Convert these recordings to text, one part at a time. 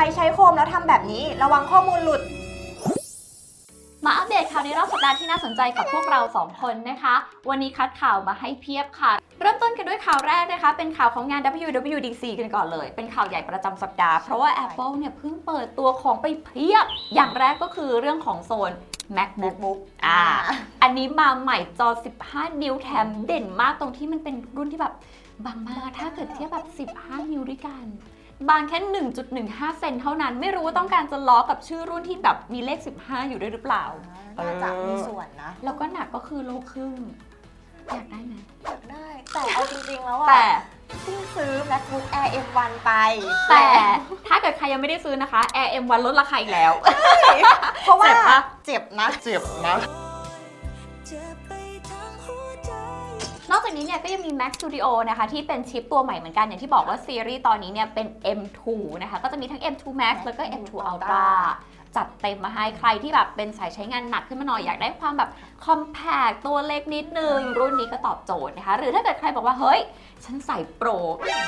รใช้โคมแล้วทำแบบนี้ ระวังข้อมูลหลุด มาอัปเดตข่าวในรอบสัปดาห์ที่น่าสนใจกับพวกเรา 2 คนนะคะ วันนี้คัดข่าวมาให้เพียบค่ะ เริ่มต้นกันด้วยข่าวแรกนะคะ เป็นข่าวของงาน WWDC กันก่อนเลย เป็นข่าวใหญ่ประจำสัปดาห์ เพราะว่า Apple เนี่ยเพิ่งเปิดตัวของไปเพียบ อย่างแรกก็คือเรื่องของโซน MacBook MacBook อ่า อันนี้มาใหม่จอ 15 นิ้วแถมเด่นมากตรงที่มันเป็นรุ่นที่แบบบางมากถ้าเกิดเทียบแบบ 15 นิ้วด้วยกัน บางแค่ 1.15 เซนเท่านั้น ไม่รู้ว่าต้องการจะล้อกับชื่อรุ่นที่แบบมีเลข 15 อยู่ด้วยหรือเปล่า น่าจะมีส่วนนะแล้วก็หนักก็คือโลครึ่ง อยากได้ไหมอยากได้ แต่เอาจริงๆแล้วอะแต่เพิ่งซื้อ MacBook Air M1 ไปแต่ถ้าเกิดใครยังไม่ได้ซื้อนะคะ Air M1 ลดราคาอีกแล้ว เพราะว่าเจ็บปะ เจ็บนะ เจ็บนะ นอกจากนี้เนี่ยก็ยังมี Mac Studio นะคะที่เป็นชิปตัวใหม่เหมือนกัน อย่างที่บอกว่าซีรีส์ตอนนี้เนี่ยเป็น M2 นะคะก็จะมีทั้ง M2 Max แล้วก็ M2 Ultra จัดเต็มมาให้ใครที่แบบเป็นสายใช้งานหนักขึ้นมาหน่อยอยากได้ความแบบ compact ตัวเล็กนิดนึง รุ่นนี้ก็ตอบโจทย์นะคะ หรือถ้าเกิดใครบอกว่าเฮ้ย ฉันใส่โปร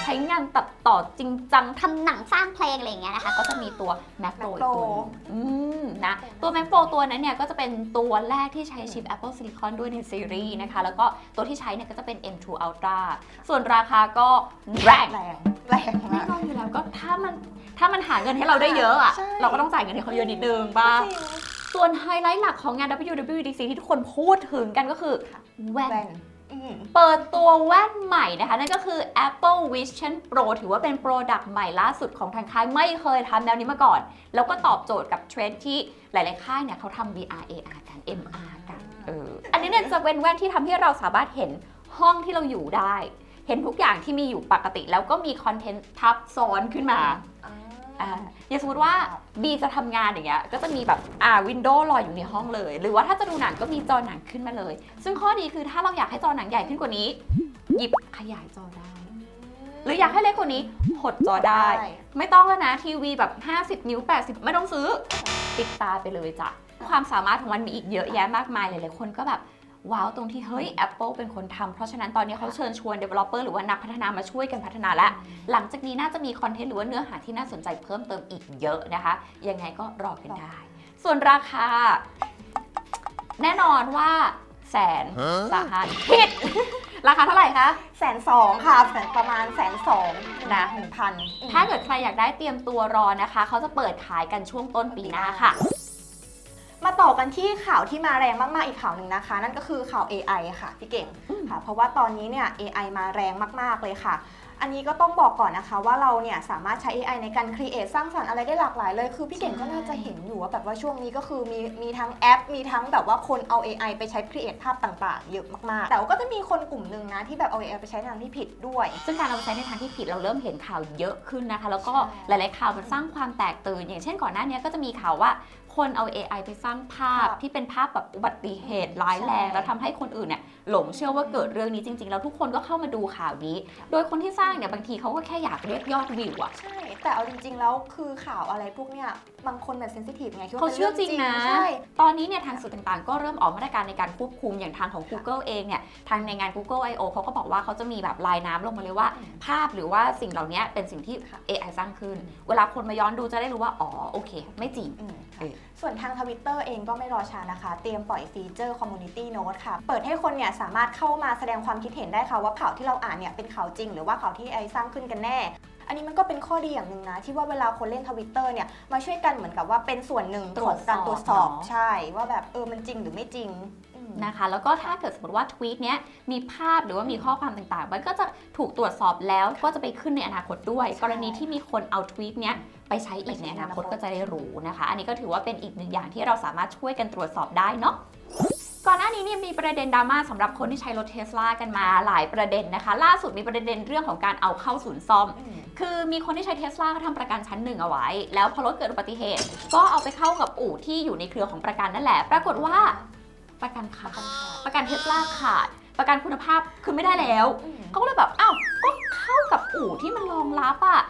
ใช้งานตัดต่อจริงจังทำหนังสร้างเพลงอะไรอย่างเงี้ยนะคะ ก็จะมีตัว Mac Pro อีกตัวหนึ่งอืมนะตัว Mac Pro ตัวนั้นเนี่ยก็จะเป็นตัวแรกที่ใช้ชิป Apple Silicon ด้วยในซีรีส์นะคะ แล้วก็ตัวที่ใช้เนี่ยก็จะเป็น M2 Ultra ส่วนราคาก็แรงแรงแรงแน่มากนอนอยู่แล้วก็ถ้ามัน ถ้ามันหาเงินให้เราได้เยอะอะใช่ เราก็ต้องจ่ายเงินให้เขาเยอะนิดนึงบ้างจริงส่วนไฮไลท์หลักของงาน WWDC ที่ทุกคนพูดถึงกันก็คือแว่น แว่นอืม เปิดตัวแว่นใหม่นะคะ นั่นก็คือ Apple Vision Pro ถือว่าเป็นโปรดักต์ใหม่ล่าสุดของทางค่ายไม่เคยทำแนวนี้มาก่อน แล้วก็ตอบโจทย์กับเทรนด์ที่หลาย ๆ ค่ายเนี่ยเขาทำ VR AR กัน MR กันเอออันนี้เนี่ยจะเป็นแว่นที่ทำให้เราสามารถเห็นห้องที่เราอยู่ได้ เห็นทุกอย่างที่มีอยู่ปกติ แล้วก็มีคอนเทนต์ทับซ้อนขึ้นมา อ่า อย่างสมมติว่าบีจะทำงานอย่างเงี้ยก็จะมีแบบอ่าวินโดว์ลอยอยู่ในห้องเลย หรือว่าถ้าจะดูหนังก็มีจอหนังขึ้นมาเลย ซึ่งข้อดีคือถ้าเราอยากให้จอหนังใหญ่ขึ้นกว่านี้ หยิบขยายจอได้ หรืออยากให้เล็กกว่านี้หดจอได้ ไม่ต้องแล้วนะทีวีแบบ 50 นิ้ว 80 ไม่ต้องซื้อติดตาไปเลยจ้ะ ความสามารถของมันมีอีกเยอะแยะมากมายหลายๆคนก็แบบ ว้าวตรงที่เฮ้ย Apple เป็นคนทำเพราะฉะนั้นตอนนี้เขาเชิญชวน developer หรือว่านักพัฒนามาช่วยกันพัฒนาแล้วหลังจากนี้น่าจะมีคอนเทนต์หรือว่าเนื้อหาที่น่าสนใจเพิ่มเติมอีกเยอะนะคะ ยังไงก็รอกันได้ ส่วนราคา แน่นอนว่าแสนสาหัสผิด ราคาเท่าไหร่คะแสนสองค่ะแสนประมาณแสนสองนะหนึ่งพันถ้าเกิดใครอยากได้เตรียมตัวรอนะคะ เขาจะเปิดขายกันช่วงต้นปีหน้าค่ะ มาต่อกันที่ข่าวที่มาแรงมากๆอีกข่าวหนึ่งนะคะ นั่นก็คือข่าว AI ค่ะพี่เก่งอืมค่ะ เพราะว่าตอนนี้เนี่ย AI มาแรงมากๆเลยค่ะ อันนี้ก็ต้องบอกก่อนนะคะว่าเราเนี่ยสามารถใช้ AI ในการ create สร้างสรรค์อะไรได้หลากหลายเลย คือพี่เก่งก็น่าจะเห็นอยู่ว่าแบบว่าช่วงนี้ก็คือมีมีทั้งแอป มีทั้งแบบว่าคนเอา AI ไปใช้ create ภาพต่างๆ เยอะมากๆ แต่ว่าก็จะมีคนกลุ่มหนึ่งนะที่แบบเอา AI ไปใช้ในทางที่ผิดด้วย ซึ่งการเอาไปใช้ในทางที่ผิดเราเริ่มเห็นข่าวเยอะขึ้นนะคะ แล้วก็ใช่หลาย ๆ ข่าวมันสร้างความแตกตื่น อย่างเช่นก่อนหน้านี้ก็จะมีข่าวว่าคนเอา AI ไปสร้างภาพครับที่เป็นภาพแบบอุบัติเหตุร้ายแรงใช่แล้วทำให้คนอื่นเนี่ย หลงเชื่อว่าเกิดเรื่องนี้จริง ๆ แล้วทุกคนก็เข้ามาดูข่าวนี้ โดยคนที่สร้างเนี่ยบางทีเขาก็แค่อยากเรียกยอดวิวอะใช่ แต่เอาจริง ๆ แล้วคือข่าวอะไรพวกเนี้ยบางคนแบบเซนซิทีฟไงคิดว่าเขาป็นเชื่อจริงนะ ใช่ ตอนนี้เนี่ยทางสื่อต่างๆ ก็เริ่มออกมาตรการในการควบคุมอย่างทางของ Google เองเนี่ยทางในงาน Google I/O เขาก็บอกว่าเขาจะมีแบบลายน้ำลงมาเลยว่าอืมภาพหรือว่าสิ่งเหล่านี้เป็นสิ่งที่ค่ะ AI สร้างขึ้น เวลาคนมาย้อนดูจะได้รู้ว่าอ๋อโอเค ไม่จริง อืมเออ ส่วนทางทวิตเตอร์เองก็ไม่รอช้านะคะ เตรียมปล่อยฟีเจอร์ Community Note ค่ะ เปิดให้คนเนี่ยสามารถเข้ามาแสดงความคิดเห็นได้ค่ะว่าข่าวที่เราอ่านเนี่ยเป็นข่าวจริง หรือว่าข่าวที่ไอสร้างขึ้นกันแน่ อันนี้มันก็เป็นข้อดีอย่างหนึ่งนะ ที่ว่าเวลาคนเล่นทวิตเตอร์เนี่ยมาช่วยกันเหมือนกับว่าเป็นส่วนหนึ่งของการตรวจสอบตรวจสอบเนอะใช่ ว่าแบบเออมันจริงหรือไม่จริงอืมนะคะแล้วก็ถ้าเกิดสมมติว่าทวีตเนี้ยมีภาพหรือว่ามีข้อความต่างๆ มันก็จะถูกตรวจสอบแล้วก็จะไปขึ้นในอนาคตด้วยใช่กรณีที่มีคนเอาทวีตเนี้ยไปใช้อีกไปใช้ในอนาคตในอนาคตก็จะได้รู้นะคะ อันนี้ก็ถือว่าเป็นอีกหนึ่งอย่างที่เราสามารถช่วยกันตรวจสอบได้เนาะ ก่อนหน้านี้เนี่ยมีประเด็นดราม่าสำหรับคนที่ใช้รถเทสลากันมาหลายประเด็นนะคะ ล่าสุดมีประเด็นเรื่องของการเอาเข้าศูนย์ซ่อมอืมคือมีคนที่ใช้เทสลาเขาทำประกันชั้นหนึ่งเอาไว้ แล้วพอรถเกิดอุบัติเหตุ ก็เอาไปเข้ากับอู่ที่อยู่ในเครือของประกันนั่นแหละ ปรากฏว่าประกันขาดประกันเทสลาขาด ประกันคุณภาพคือไม่ได้แล้วอืมเขาก็เลยแบบอ้าวก็เข้ากับอู่ที่มันรองรับอะ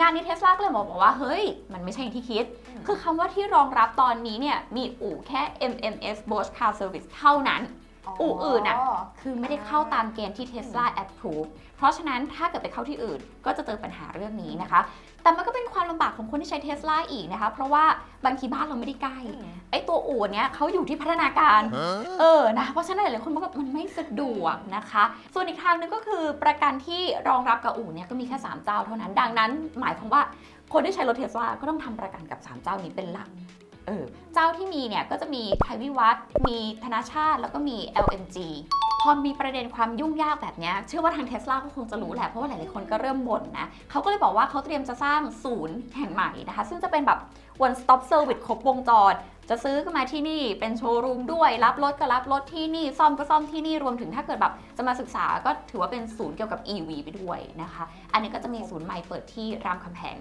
งานนี้เทสลาก็เลยบอกว่าเฮ้ย มันไม่ใช่อย่างที่คิดอืม คือคำว่าที่รองรับตอนนี้เนี่ยมีอู่แค่ MMS Bosch Car Service เท่านั้น อู่อื่นน่ะคือไม่ได้เข้าตามเกณฑ์ที่ Tesla approve เพราะฉะนั้นถ้าเกิดไปเข้าที่อื่นก็จะเจอปัญหาเรื่องนี้นะคะ แต่มันก็เป็นความลำบากของคนที่ใช้ Tesla อีกนะคะ เพราะว่าบางทีบ้านเราไม่ได้ใกล้ ไอ้ตัวอู่เนี้ยเขาอยู่ที่พัฒนาการ เออนะ เพราะฉะนั้นหลายๆคนบอกว่ามันไม่สะดวกนะคะ ส่วนอีกทางหนึงก็คือประกันที่รองรับกับอู่เนี่ยก็มีแค่ 3 เจ้าเท่านั้น ดังนั้นหมายความว่า คนที่ใช้รถเทสลาก็ต้องทำประกันกับ 3 เจ้านี้เป็นหลักเออเจ้าที่มีเนี่ยก็จะมีไทยวิวัฒน์มีธนาชาติ แล้วก็มี LNG พอมีประเด็นความยุ่งยากแบบเนี้ยเชื่อว่าทางเทสลาก็คงจะรู้แหละ เพราะว่าหลาย ๆ คนก็เริ่มบ่นนะเขาก็เลยบอกว่าเขาเตรียมจะสร้างศูนย์แห่งใหม่นะคะ ซึ่งจะเป็นแบบ one stop service ครบวงจร จะซื้อก็มาที่นี่เป็นโชว์รูมด้วย รับรถก็รับรถที่นี่ซ่อมก็ซ่อมที่นี่รวมถึงถ้าเกิดแบบจะมาศึกษาก็ถือว่าเป็นศูนย์เกี่ยวกับ EV ไปด้วยนะคะ อันนี้ก็จะมีศูนย์ใหม่เปิดที่รามคำแหง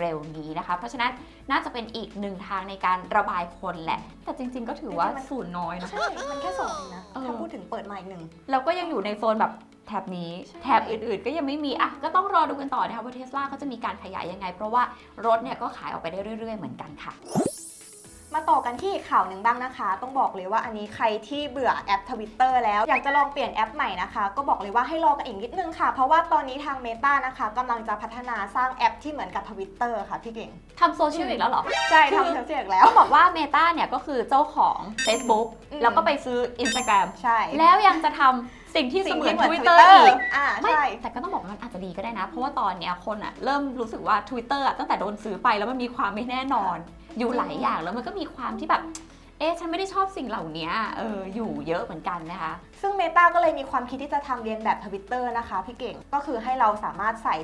เร็วๆนี้นะคะ เพราะฉะนั้นน่าจะเป็นอีกหนึ่งทางในการระบายคนแหละ แต่จริง ๆ ก็ถือว่าศูนย์น้อยนะ ใช่ มันแค่สองเองนะเออถ้าพูดถึงเปิดใหม่หนึ่ง เราก็ยังอยู่ในโซนแบบแถบนี้ใช่แถบอื่นๆ ก็ยังไม่มีอะก็ต้องรอดูกันต่อนะคะว่าเทสลาเขาจะมีการขยายยังไง เพราะว่ารถเนี่ยก็ขายออกไปได้เรื่อย ๆ เหมือนกันค่ะ มาต่อกันที่อีกข่าวหนึ่งบ้างนะคะ ต้องบอกเลยว่าอันนี้ใครที่เบื่อแอปทวิตเตอร์แล้วอยากจะลองเปลี่ยนแอปใหม่นะคะ ก็บอกเลยว่าให้รอกันอีกนิดนึงค่ะ เพราะว่าตอนนี้ทาง Meta นะคะกำลังจะพัฒนาสร้างแอปที่เหมือนกับทวิตเตอร์ค่ะพี่เก่งทำโซเชียลอีกแล้วเหรอ ใช่คือทำเสียกแล้ว ต้องบอกว่า Meta เนี่ยก็คือเจ้าของ Facebook อืม แล้วก็ไปซื้อ Instagram ใช่แล้วยังจะทำสิ่งที่เสมือนสิ่ง Twitter Twitter อีก อ่าไม่ ใช่ แต่ก็ต้องบอกว่ามันอาจจะดีก็ได้นะ เพราะว่าตอนเนี้ยคนอะเริ่มรู้สึกว่า Twitter อะตั้งแต่โดนซื้อไปแล้วมันมีความไม่แน่นอน อยู่หลายอย่างแล้วมันก็มีความที่แบบ เอ๊ะฉันไม่ได้ชอบสิ่งเหล่านี้เอออยู่เยอะเหมือนกันนะคะ ซึ่ง Meta ก็เลยมีความคิดที่จะทำเรียนแบบทวิตเตอร์นะคะพี่เก่งก็คือให้เราสามารถใส่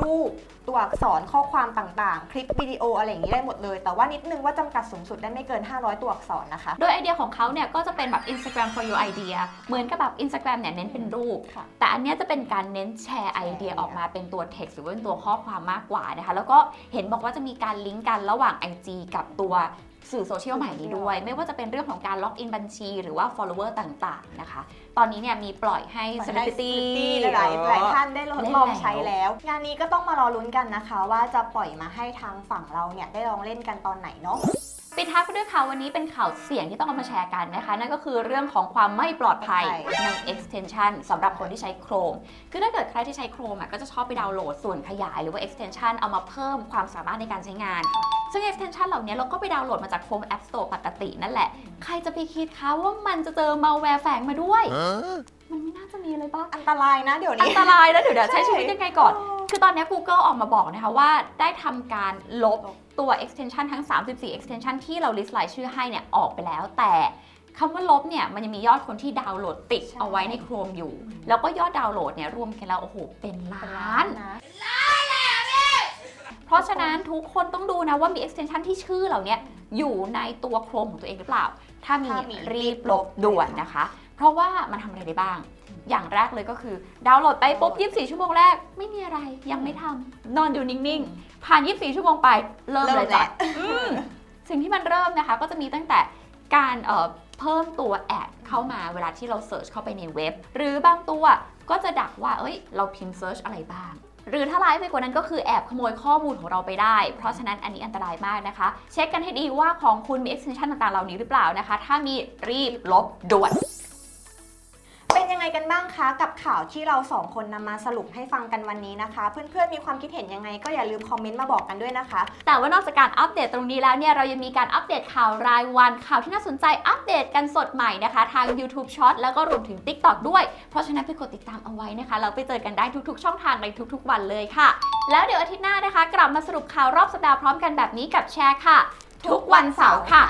รูปตัวอักษรข้อความต่างๆ คลิปวิดีโออะไรอย่างนี้ได้หมดเลย แต่ว่านิดนึงว่าจำกัดสูงสุดได้ไม่เกิน 500 ตัวอักษรนะคะ โดยไอเดียของเขาเนี่ยก็จะเป็นแบบ Instagram for your idea เหมือนกับแบบ Instagram เนี่ยเน้นเป็นรูป ค่ะ แต่อันเนี้ยจะเป็นการเน้นแชร์ไอเดียออกมาเป็นตัว text หรือว่าเป็นตัวข้อความมากกว่านะคะ แล้วก็เห็นบอกว่าจะมีการลิงก์กันระหว่าง IG กับตัว สื่อโซเชียลใหม่นี้ด้วย ไม่ว่าจะเป็นเรื่องของการล็อกอินบัญชี หรือว่า follower ต่างๆนะคะ ตอนนี้เนี่ยมีปล่อยให้ celebrity หลายๆหลายท่านได้ลองเล่นลองแล้วใช้แล้ว งานนี้ก็ต้องมารอลุ้นกันนะคะว่าจะปล่อยมาให้ทางฝั่งเราเนี่ยได้ลองเล่นกันตอนไหนเนาะปิดท้ายกันด้วยข่าววันนี้เป็นข่าวเสี่ยงที่ต้องเอามาแชร์กันนะคะ นั่นก็คือเรื่องของความไม่ปลอดภัยใช่ใน extension สำหรับคนที่ใช้ Chrome คือถ้าเกิดใครที่ใช้ Chrome อะก็จะชอบไปดาวน์โหลดส่วนขยายหรือว่า extension เอามาเพิ่มความสามารถในการใช้งาน ซึ่ง extension เหล่านี้เราก็ไปดาวน์โหลดมาจาก Chrome App Store ปกตินั่นแหละ ใครจะไปคิดคะว่ามันจะเจอ malware แฝงมาด้วย มันไม่น่าจะมีเลยปะอันตรายนะเดี๋ยวอันี้ นตรายแล้วเดี๋ยวเดี๋ยวใช้ใช่ชีวิตยังไงก่อน คือตอนนี้ Google ออกมาบอกนะคะว่าได้ทำการลบตัว extension ทั้ง 34 extension ที่เรา list รายชื่อให้เนี่ยออกไปแล้ว แต่คำว่าลบเนี่ยมันยังมียอดคนที่ดาวน์โหลดติดใช่ เอาไว้ใน Chrome อยู่ แล้วก็ยอดดาวน์โหลดเนี่ยรวมกันแล้วโอ้โหเป็นล้าน นะเพราะฉะ นั้นทุกคนต้องดูนะว่ามี extension ที่ชื่อเหล่านี้อยู่ในตัว Chrome ของตัวเองหรือเปล่า ถ้ามีถ้ามีรีบลบด่วนนะคะ เพราะว่ามันทำอะไรได้บ้าง อย่างแรกเลยก็คือ ดาวน์โหลดไปปุ๊บ 24 ชั่วโมงแรก ไม่มีอะไรยังไม่ทำนอนอยู่นิ่งๆ ผ่าน 24 ชั่วโมงไปเริ่มเริ่มเลยจ้ะแล้ว อืมสิ่งที่มันเริ่มนะคะ ก็จะมีตั้งแต่การเอ่อเพิ่มตัวแอดเข้ามาเวลาที่เราเสิร์ชเข้าไปในเว็บ หรือบางตัวก็จะดักว่าเอ้ย เราพิมพ์เซิร์ชอะไรบ้าง หรือถ้าร้ายไปกว่านั้นก็คือแอบขโมยข้อมูลของเราไปได้ เพราะฉะนั้นอันนี้อันตรายมากนะคะ เช็คกันให้ดีว่าของคุณมี extension ต่างๆเหล่านี้หรือเปล่านะคะ ถ้ามีรีบลบด่วน กันบ้างคะกับข่าวที่เราสองคนนำมาสรุปให้ฟังกันวันนี้นะคะ เพื่อนๆมีความคิดเห็นยังไงก็อย่าลืมคอมเมนต์มาบอกกันด้วยนะคะ แต่ว่านอกจากการอัปเดตตรงนี้แล้วเนี่ยเรายังมีการอัปเดตข่าวรายวันข่าวที่น่าสนใจอัปเดตกันสดใหม่นะคะ ทาง YouTube Short แล้วก็รวมถึง TikTok ด้วย เพราะฉะนั้นไปกดติดตามเอาไว้นะคะ เราไปเจอกันได้ทุกๆ ช่องทางในทุกๆ วันเลยค่ะ แล้วเดี๋ยวอาทิตย์หน้านะคะ กลับมาสรุปข่าวรอบสัปดาห์พร้อมกันแบบนี้กับแชร์ค่ะ ทุกวันเสาร์ค่ะ